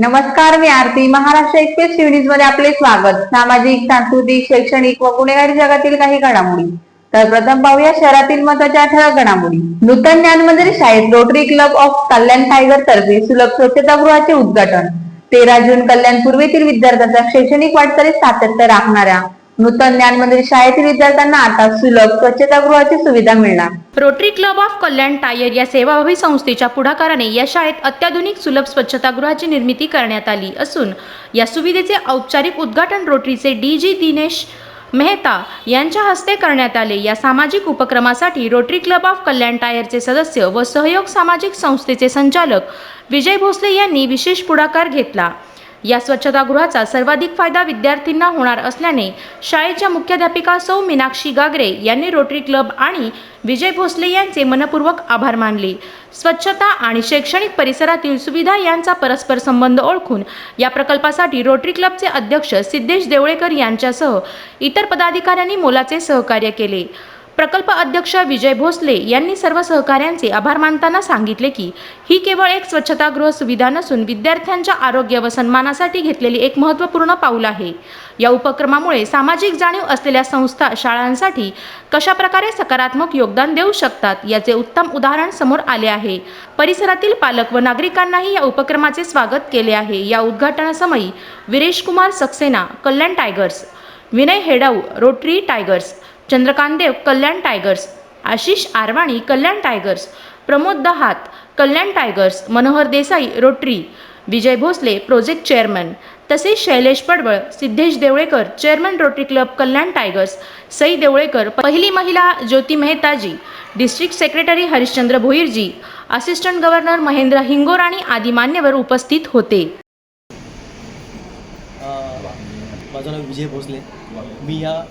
नमस्कार मी आरती. महाराष्ट्र एक्सप्रेस न्यूजमध्ये आपले स्वागत. सामाजिक सांस्कृतिक शैक्षणिक व गुन्हेगारी जगातील काही घडामोडी. तर प्रथम पाहूया शहरातील महत्त्वाच्या ठळक घडामोडी. नूतन ज्ञान मंदिर शाळेत Rotary Club of Kalyan Tiger तर्फे सुलभ स्वच्छतागृहाचे उद्घाटन. तेरा जून कल्याण पूर्वेतील विद्यार्थ्यांचा शैक्षणिक वाटचालीत सातत्य राखणाऱ्या नूतन ज्ञान मंदिर शाळेतील विद्यार्थ्यांना आता सुलभ स्वच्छतागृहाची सुविधा मिळणार. Rotary Club of Kalyan Tiger या सेवाभावी संस्थेच्या पुढाकाराने या शाळेत अत्याधुनिक सुलभ स्वच्छतागृहाची निर्मिती करण्यात आली असून या सुविधेचे औपचारिक उद्घाटन रोटरीचे डी जी दिनेश मेहता यांच्या हस्ते करण्यात आले. या सामाजिक उपक्रमासाठी रोटरी क्लब ऑफ कल्याण टायरचे सदस्य व सहयोग सामाजिक संस्थेचे संचालक विजय भोसले यांनी विशेष पुढाकार घेतला. या स्वच्छतागृहाचा सर्वाधिक फायदा विद्यार्थ्यांना होणार असल्याने शाळेच्या मुख्याध्यापिका सौ मीनाक्षी गागरे यांनी रोटरी क्लब आणि विजय भोसले यांचे मनपूर्वक आभार मानले. स्वच्छता आणि शैक्षणिक परिसरातील सुविधा यांचा परस्पर संबंध ओळखून या प्रकल्पासाठी रोटरी क्लबचे अध्यक्ष सिद्धेश देवळेकर यांच्यासह इतर पदाधिकाऱ्यांनी मोलाचे सहकार्य केले. प्रकल्प अध्यक्ष विजय भोसले यांनी सर्व सहकाऱ्यांचे आभार मानताना सांगितले की ही केवळ एक स्वच्छतागृह सुविधा नसून विद्यार्थ्यांच्या आरोग्य व सन्मानासाठी घेतलेली एक महत्त्वपूर्ण पाऊल आहे. या उपक्रमामुळे सामाजिक जाणीव असलेल्या संस्था शाळांसाठी कशाप्रकारे सकारात्मक योगदान देऊ शकतात याचे उत्तम उदाहरण समोर आले आहे. परिसरातील पालक व नागरिकांनाही या उपक्रमाचे स्वागत केले आहे. या उद्घाटनासमयी Viresh Kumar Saxena Kalyan Tigers Vinay Hedau Rotary Tigers Chandrakant Dev Kalyan Tigers Ashish Arvani Kalyan Tigers Pramod Dahat Kalyan Tigers Manohar Desai Rotary Vijay Bhosale project chairman तसेच Shailesh Padwal Siddhesh Deolekar chairman Rotary Club Kalyan Tigers Sai Deolekar पहिली महिला Jyoti Mehtaji district secretary Harishchandra Bhoirji assistant governor Mahendra Hingorani आदी मान्यवर उपस्थित होते. माझं नाव विजय भोसले. मी या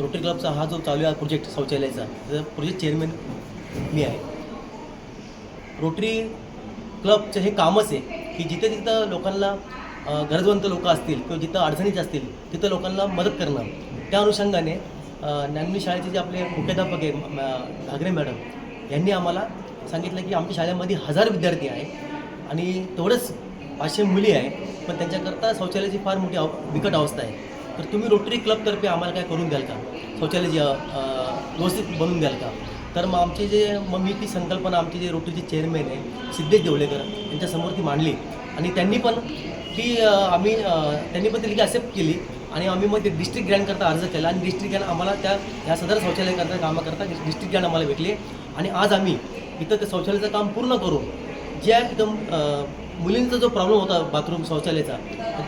rotary क्लबचा हा जो चालू आहे प्रोजेक्ट शौचालयाचा त्याचा प्रोजेक्ट चेअरमॅन मी आहे. रोटरी क्लबचं हे कामच आहे की जिथे तिथं लोकांना गरजवंत लोक असतील किंवा जिथं अडचणीत असतील तिथं लोकांना मदत करणं. त्या अनुषंगाने ज्ञानवी शाळेचे जे आपले मुख्याध्यापक आहे घागरे मॅडम यांनी आम्हाला सांगितलं की आमच्या शाळेमध्ये हजार विद्यार्थी आहे आणि तेवढंच पाचशे मुली आहे पण त्यांच्याकरता शौचालयाची फार मोठी अव बिकट अवस्था आहे. तर तुम्ही रोटरी क्लबतर्फे आम्हाला काय करून द्याल का? शौचालय जे व्यवस्थित बनवून द्याल का? तर मग आमचे जे मग मी ती संकल्पना आमचे जे रोटरीचे चेअरमॅन आहे सिद्धेश देवळेकर यांच्यासमोर ती मांडली. आणि त्यांनी पण ती आम्ही त्यांनी पण ती ॲक्सेप्ट केली. आणि आम्ही मग ते डिस्ट्रिक्ट ग्रँडकरता अर्ज केला. आणि डिस्ट्रिक्ट ग्रँड आम्हाला त्या ह्या सदर शौचालयाकरता कामाकरता डिस्ट्रिक्ट ग्रँड आम्हाला भेटले. आणि आज आम्ही इथं ते शौचालयाचं काम पूर्ण करून ज्या एकदम मुलींचा जो प्रॉब्लेम होता बाथरूम शौचालयाचा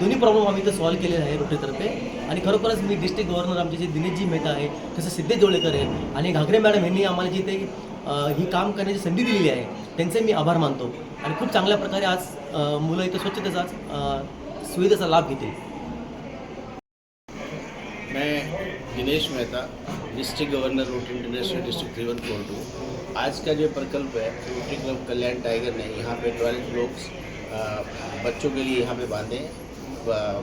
दोन्ही प्रॉब्लेम आम्ही इथं सॉल्व्ह केलेला आहे रोटरीतर्फे आणि खरोखरच मी डिस्ट्रिक्ट गव्हर्नर आमचे जे दिनेशजी मेहता आहे तसं सिद्धेश जोळेकर आहे आणि घागरे मॅडम यांनी आम्हाला जी ते ही काम करण्याची संधी दिलेली आहे त्यांचे मी आभार मानतो. आणि खूप चांगल्या प्रकारे आज मुलं इथं स्वच्छतेचा आज, सुविधेचा लाभ घेते मैं Dinesh Mehta district governor Rotary International district रिवन one four आज का जो प्रकल्प है रोटी क्लब कल्याण टाइगर ने यहाँ पे टॉयलेट ब्लॉक्स बच्चों के लिए यहाँ पे बांधे हैं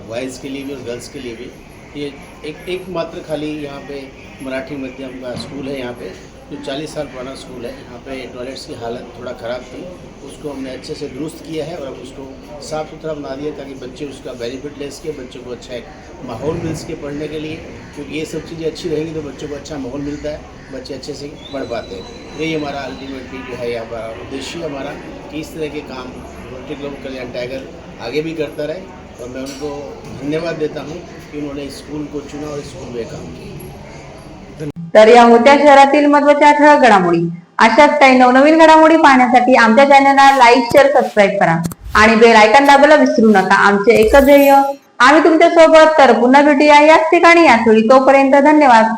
बॉयज़ के लिए भी और गर्ल्स के लिए भी। ये एक, एकमात्र खाली यहाँ पे मराठी माध्यम का स्कूल है यहाँ पे, जो 40 साल पुराना स्कूल है। यहाँ पे टॉयलेट्स की हालत थोड़ा ख़राब थी। उसको हमने अच्छे से दुरुस्त किया है और अब उसको साफ़ सुथरा बना दिया ताकि बच्चे उसका बेनिफिट ले सके, बच्चों को अच्छा एक माहौल मिल सके पढ़ने के लिए। क्योंकि ये सब चीज़ें अच्छी रहेंगी तो बच्चों को अच्छा माहौल मिलता है, बच्चे अच्छे से पढ़ पाते हैं। यही हमारा अल्टीमेटली जो है हमारा उद्देश्य हमारा कि इस तरह के काम रोटरी क्लब कल्याण टाइगर आगे भी करता रहे और मैं उनको धन्यवाद देता हूँ कि उन्होंने स्कूल को चुना और स्कूल में काम किया। तर या होत्या शहरातील महत्त्वाच्या ठळक घडामोडी. अशाच काही नवनवीन घडामोडी पाहण्यासाठी आमच्या चॅनलला लाईक शेअर सबस्क्राईब करा. आणि बेल आयकॉन दाबायला विसरू नका. आमचे एकच ध्येय आम्ही तुमच्यासोबत तर पुन्हा भेटूया याच ठिकाणी. याच वेळी तोपर्यंत धन्यवाद.